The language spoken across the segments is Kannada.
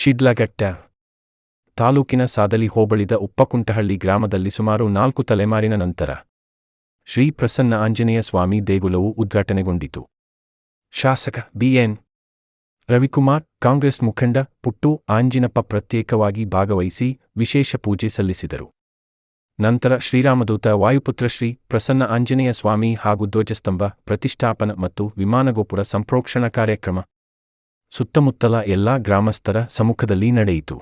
ಶಿಡ್ಲಘಟ್ಟ ತಾಲೂಕಿನ ಸಾದಲಿ ಹೋಬಳಿದ ಉಪ್ಪಕುಂಟಹಳ್ಳಿ ಗ್ರಾಮದಲ್ಲಿ ಸುಮಾರು ನಾಲ್ಕು ತಲೆಮಾರಿನ ನಂತರ ಶ್ರೀ ಪ್ರಸನ್ನ ಆಂಜನೇಯ ಸ್ವಾಮಿ ದೇಗುಲವು ಉದ್ಘಾಟನೆಗೊಂಡಿತು. ಶಾಸಕ ಬಿಎನ್. ರವಿಕುಮಾರ್, ಕಾಂಗ್ರೆಸ್ ಮುಖಂಡ ಪುಟ್ಟು ಆಂಜಿನಪ್ಪ ಪ್ರತ್ಯೇಕವಾಗಿ ಭಾಗವಹಿಸಿ ವಿಶೇಷ ಪೂಜೆ ಸಲ್ಲಿಸಿದರು. ನಂತರ ಶ್ರೀರಾಮದೂತ ವಾಯುಪುತ್ರ ಶ್ರೀ ಪ್ರಸನ್ನ ಆಂಜನೇಯ ಸ್ವಾಮಿ ಹಾಗೂ ಧ್ವಜಸ್ತಂಭ, ಪ್ರತಿಷ್ಠಾಪನ ಮತ್ತು ವಿಮಾನಗೋಪುರ ಸಂಪ್ರೋಕ್ಷಣ ಕಾರ್ಯಕ್ರಮ ಸುತ್ತಮುತ್ತಲ ಎಲ್ಲಾ ಗ್ರಾಮಸ್ಥರ ಸಮ್ಮುಖದಲ್ಲಿ ನಡೆಯಿತು.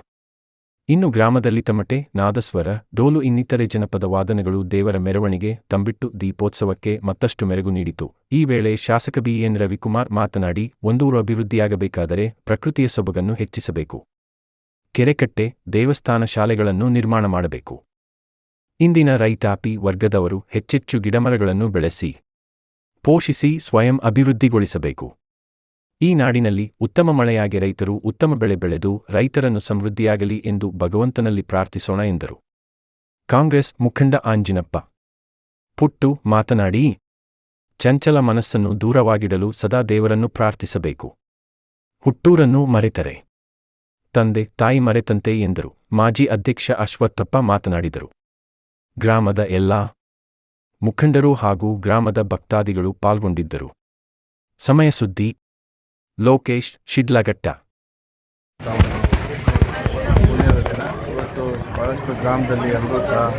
ಇನ್ನು ಗ್ರಾಮದಲ್ಲಿ ತಮಟೆ, ನಾದಸ್ವರ, ಡೋಲು ಇನ್ನಿತರೆ ಜನಪದ ವಾದನಗಳು ದೇವರ ಮೆರವಣಿಗೆ, ತಂಬಿಟ್ಟು ದೀಪೋತ್ಸವಕ್ಕೆ ಮತ್ತಷ್ಟು ಮೆರುಗು ನೀಡಿತು. ಈ ವೇಳೆ ಶಾಸಕ ಬಿಎನ್ ರವಿಕುಮಾರ್ ಮಾತನಾಡಿ, ಒಂದೂರು ಅಭಿವೃದ್ಧಿಯಾಗಬೇಕಾದರೆ ಪ್ರಕೃತಿಯ ಸೊಬಗನ್ನು ಹೆಚ್ಚಿಸಬೇಕು. ಕೆರೆಕಟ್ಟೆ, ದೇವಸ್ಥಾನ ಶಾಲೆಗಳನ್ನು ನಿರ್ಮಾಣ ಮಾಡಬೇಕು. ಇಂದಿನ ರೈತಾಪಿ ವರ್ಗದವರು ಹೆಚ್ಚೆಚ್ಚು ಗಿಡಮರಗಳನ್ನು ಬೆಳೆಸಿ, ಪೋಷಿಸಿ ಸ್ವಯಂ ಅಭಿವೃದ್ಧಿಗೊಳಿಸಬೇಕು. ಈ ನಾಡಿನಲ್ಲಿ ಉತ್ತಮ ಮಳೆಯಾಗಿ ರೈತರು ಉತ್ತಮ ಬೆಳೆ ಬೆಳೆದು ರೈತರನ್ನು ಸಮೃದ್ಧಿಯಾಗಲಿ ಎಂದು ಭಗವಂತನಲ್ಲಿ ಪ್ರಾರ್ಥಿಸೋಣ ಎಂದರು. ಕಾಂಗ್ರೆಸ್ ಮುಖಂಡ ಆಂಜಿನಪ್ಪ. ಪುಟ್ಟು ಮಾತನಾಡಿ, ಚಂಚಲ ಮನಸ್ಸನ್ನು ದೂರವಾಗಿಡಲು ಸದಾ ದೇವರನ್ನು ಪ್ರಾರ್ಥಿಸಬೇಕು. ಹುಟ್ಟೂರನ್ನು ಮರೆತರೆ. ತಂದೆ, ತಾಯಿ ಮರೆತಂತೆ ಎಂದರು. ಮಾಜಿ ಅಧ್ಯಕ್ಷ ಅಶ್ವತ್ಥಪ್ಪ ಮಾತನಾಡಿದರು. ಗ್ರಾಮದ ಎಲ್ಲಾ ಮುಖಂಡರು ಹಾಗೂ ಗ್ರಾಮದ ಭಕ್ತಾದಿಗಳು ಪಾಲ್ಗೊಂಡಿದ್ದರು. ಸಮಯ ಸುದ್ದಿ ಲೋಕೇಶ್ ಶಿಡ್ಲಘಟ್ಟ ಬಹಳಷ್ಟು ಇವತ್ತು ಭಾಳಷ್ಟು ಗ್ರಾಮದಲ್ಲಿ ಎಲ್ಲರೂ ಸಹ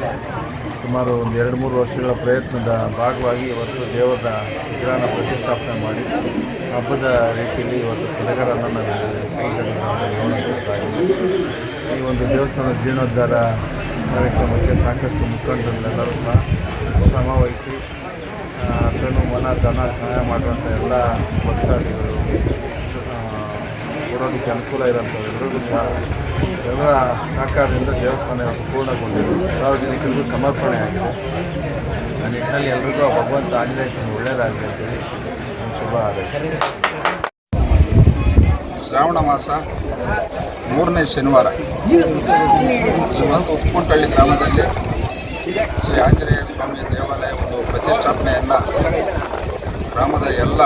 ಸುಮಾರು ಒಂದು ಎರಡು ಮೂರು ವರ್ಷಗಳ ಪ್ರಯತ್ನದ ಭಾಗವಾಗಿ ಇವತ್ತು ದೇವರ ವಿಗ್ರಹನ ಪ್ರತಿಷ್ಠಾಪನೆ ಮಾಡಿ ಹಬ್ಬದ ರೀತಿಯಲ್ಲಿ ಇವತ್ತು ಸಡಗರನ್ನು ನಾವು. ಈ ಒಂದು ದೇವಸ್ಥಾನ ಜೀರ್ಣೋದ್ಧಾರ ಕಾರ್ಯಕ್ರಮಕ್ಕೆ ಸಾಕಷ್ಟು ಮುಖಂಡರೆಲ್ಲರೂ ಸಹ ಶ್ರಮ ವಹಿಸಿ ಕಣ್ಣು ಮನ ಧನ ಸಹಾಯ ಮಾಡುವಂಥ ಎಲ್ಲ ಭಕ್ತಾದಿಗಳು ಆ, ಕೊಡೋದಕ್ಕೆ ಅನುಕೂಲ ಇರೋಂಥದ್ದು ಎಲ್ಲರಿಗೂ ಸಹ ಎಲ್ಲ ಸಹಕಾರದಿಂದ ದೇವಸ್ಥಾನ ಪೂರ್ಣಗೊಂಡಿದೆ. ಸಾರ್ವಜನಿಕರಿಗೂ ಸಮರ್ಪಣೆ ಆಗಿದೆ. ಆ ನಿಟ್ಟಿನಲ್ಲಿ ಎಲ್ರಿಗೂ ಆ ಭಗವಂತ ಆಂಜನೇಯ ಸ್ವಾಮಿ ಒಳ್ಳೆಯದಾಗಲಿ ಅಂತೇಳಿ ಶುಭ ಶ್ರಾವಣ ಮಾಸ ಮೂರನೇ ಶನಿವಾರ. ಉಪ್ಪುಂಟಳ್ಳಿ ಗ್ರಾಮದಲ್ಲಿ ಶ್ರೀ ಆಂಜನೇಯ ಸ್ವಾಮಿ ದೇವಾಲಯ ಒಂದು ಪ್ರತಿಷ್ಠಾಪನೆಯನ್ನು ಗ್ರಾಮದ ಎಲ್ಲ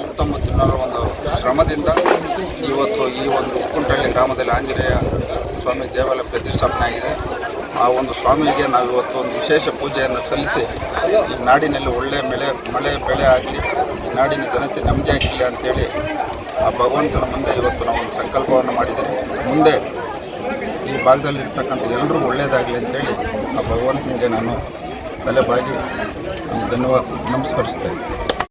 ಸುತ್ತಮುತ್ತಲಿನ ಒಂದು ಶ್ರಮದಿಂದ ಇವತ್ತು ಈ ಒಂದು ಉಪ್ಪುಂಟಳ್ಳಿ ಗ್ರಾಮದಲ್ಲಿ ಆಂಜನೇಯ ಸ್ವಾಮಿ ದೇವಾಲಯ ಪ್ರತಿಷ್ಠಾಪನೆ ಆಗಿದೆ. ಆ ಒಂದು ಸ್ವಾಮಿಗೆ ನಾವು ಇವತ್ತು ಒಂದು ವಿಶೇಷ ಪೂಜೆಯನ್ನು ಸಲ್ಲಿಸಿ, ಈ ನಾಡಿನಲ್ಲಿ ಒಳ್ಳೆಯ ಬೆಳೆ, ಮಳೆ, ಬೆಳೆ ಆಗಲಿ ಈ ನಾಡಿನ ಜನತೆ ನೆಮ್ಮದಿ ಆಗಲಿ ಅಂತೇಳಿ ಆ ಭಗವಂತನ ಮುಂದೆ ಇವತ್ತು ನಾವು ಒಂದು ಸಂಕಲ್ಪವನ್ನು ಮಾಡಿದ್ದೇವೆ. ಮುಂದೆ ಈ ಭಾಗದಲ್ಲಿರ್ತಕ್ಕಂಥ ಎಲ್ಲರೂ ಎಲ್ರಿಗೂ ಒಳ್ಳೆಯದಾಗಲಿ ಅಂತೇಳಿ ಆ ಭಗವಂತನಿಗೆ ನಾನು ತಲೆ ಬಾಗಿ ಧನ್ಯವಾದ ನಮಸ್ಕರಿಸ್ತೇನೆ.